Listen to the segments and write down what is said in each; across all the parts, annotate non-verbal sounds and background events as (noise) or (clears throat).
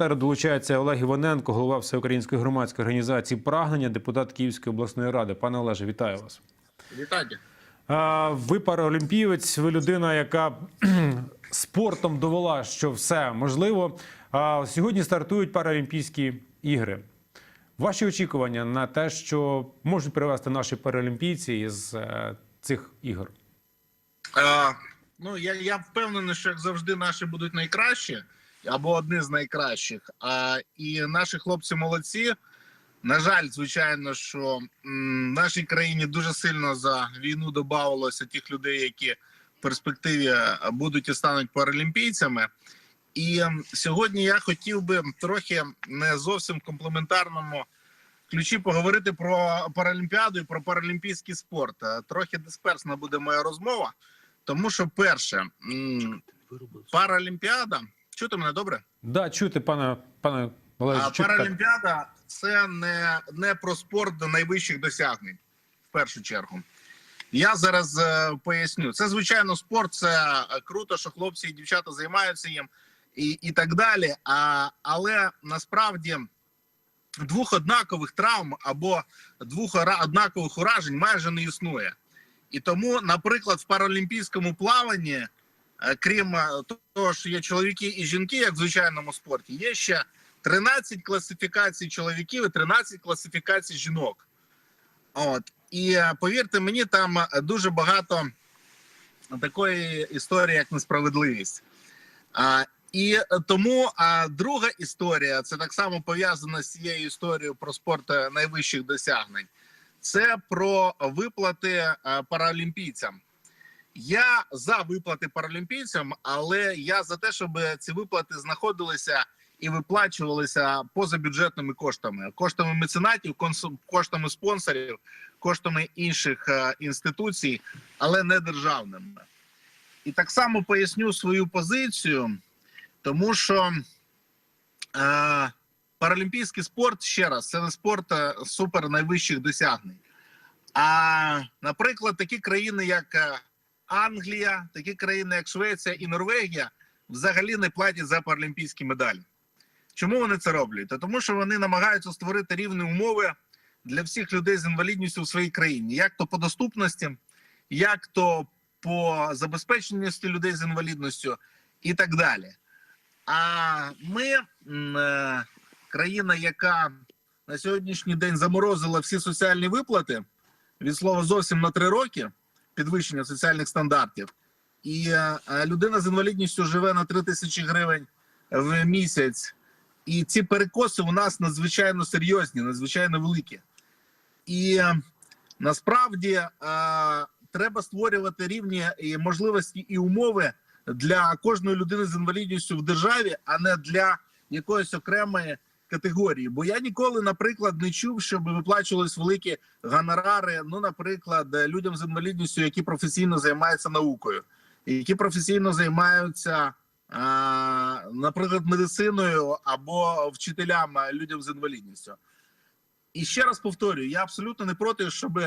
Тепер долучається Олег Іваненко, голова Всеукраїнської громадської організації Прагнення, депутат Київської обласної ради. Пане Олеже, вітаю вас. Вітання. Ви паралімпієць, ви людина, яка (clears throat) спортом довела, що все можливо. А сьогодні стартують Паралімпійські ігри. Ваші очікування на те, що можуть привести наші паралімпійці із е, цих ігор? Е, ну я, я впевнений, що як завжди наші будуть найкращі або одні з найкращих. А і наші хлопці молодці. На жаль, звичайно, що м, нашій країні дуже сильно за війну додавалося тих людей, які в перспективі е, будуть і стануть паралімпійцями. І сьогодні я хотів би трохи не зовсім комплементарному ключі поговорити про паралімпіаду і про паралімпійський спорт. Е, Трохи дисперсна буде моя розмова, тому що перше паралімпіада. Чути мене добре? Да, чути, пане пане А паралімпіада це не, не про спорт до найвищих досягнень, в першу чергу. Я зараз е, поясню. Це звичайно спорт, це е, круто, що хлопці і дівчата займаються їм і, і так далі. А, але насправді двох однакових травм або двох однакових уражень майже не існує. І тому, наприклад, в паралімпійському плаванні, крім е, того, що є чоловіки і жінки, як в звичайному спорті, є ще 13 класифікацій чоловіків і 13 класифікацій жінок. От. І е, повірте мені, там е, дуже багато такої історії, як несправедливість. А, і е, тому а, друга історія це так само пов'язана з цією історією про спорт е, найвищих досягнень. Це про виплати е, паралімпійцям. Я за виплати паралімпійцям, але я за те, щоб ці виплати знаходилися і виплачувалися позабюджетними коштами, коштами меценатів, коштами спонсорів, коштами інших е, інституцій, але не державними. І так само поясню свою позицію, тому що е, паралімпійський спорт ще раз це не спорт е, супер найвищих досягнень. А, наприклад, такі країни, як е, Англія, такі країни, як Швеція і Норвегія, взагалі не платять за паралімпійські медалі. Чому вони це роблять? Та тому, що вони намагаються створити рівні умови для всіх людей з інвалідністю в своїй країні, як то по доступності, як то по забезпеченості людей з інвалідністю і так далі. А ми е, країна, яка на сьогоднішній день заморозила всі соціальні виплати від слова зовсім на три роки підвищення соціальних стандартів, і е, е, людина з інвалідністю живе на 3 тисячі гривень в місяць. І ці перекоси у нас надзвичайно серйозні, надзвичайно великі. І е, насправді треба створювати рівні і можливості і умови для кожної людини з інвалідністю в державі, а не для якоїсь окремої категорії. Бо я ніколи, наприклад, не чув, щоб виплачувались великі гонорари. Ну, наприклад, людям з інвалідністю, які професійно займаються наукою, які професійно займаються, наприклад, медициною або вчителям людям з інвалідністю. І ще раз повторюю: я абсолютно не проти, щоб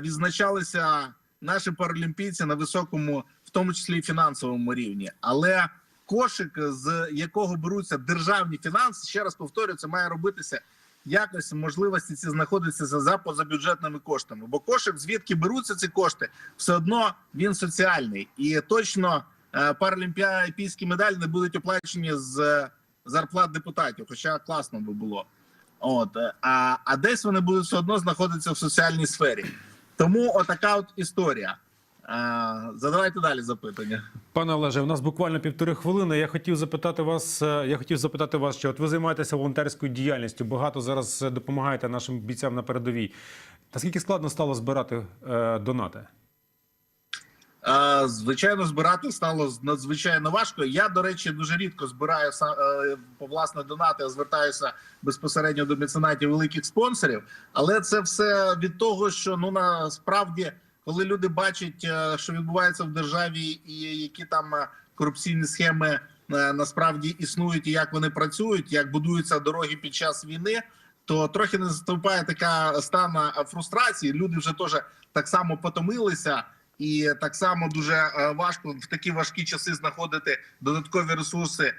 відзначалися наші паралімпійці на високому, в тому числі і фінансовому рівні. Але кошик, з якого беруться державні фінанси, ще раз повторюю, це має робитися якось можливості ці знаходитися за, за позабюджетними коштами. Бо кошик, звідки беруться ці кошти, все одно він соціальний і точно е, паралімпійські медалі не будуть оплачені з е, зарплат депутатів, хоча класно би було. От е, а, а десь вони будуть все одно знаходитися в соціальній сфері. Тому отака от історія. Задавайте далі запитання. Пане Олеже, у нас буквально півтори хвилини. Я хотів запитати вас. е, Я хотів запитати вас, що от ви займаєтеся волонтерською діяльністю. Багато зараз допомагаєте нашим бійцям на передовій. Наскільки складно стало збирати е, донати? Звичайно, збирати стало надзвичайно важко. Я, до речі, дуже рідко збираю е, по власне донати, а звертаюся безпосередньо до меценатів великих спонсорів. Але це все від того, що ну насправді, коли люди бачать, е, що відбувається в державі, і які там е, корупційні схеми е, насправді існують, і як вони працюють, як будуються дороги під час війни. То трохи не наступає така стан фрустрації. Люди вже теж так само потомилися І так само дуже важко в такі важкі часи знаходити додаткові ресурси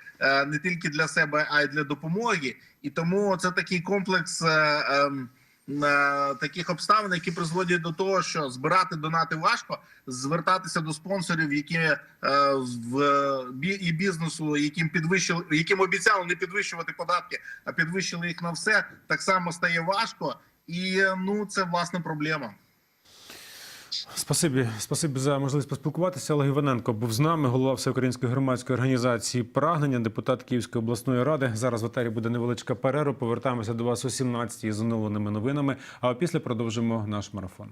не тільки для себе, а й для допомоги. І тому це такий комплекс ем, таких обставин, які призводять до того, що збирати донати важко, звертатися до спонсорів, які е, в бі- і бізнесу, яким підвищили, яким обіцяли не підвищувати податки, а підвищили їх на все, так само стає важко. І е, ну це власне проблема. Спасибі, спасибі за можливість поспілкуватися. Олег Іваненко був з нами, голова всеукраїнської громадської організації Прагнення, депутат Київської обласної ради. Зараз в етері буде невеличка перерва. Повертаємося до вас о 17 з оновленими новинами. А після продовжимо наш марафон.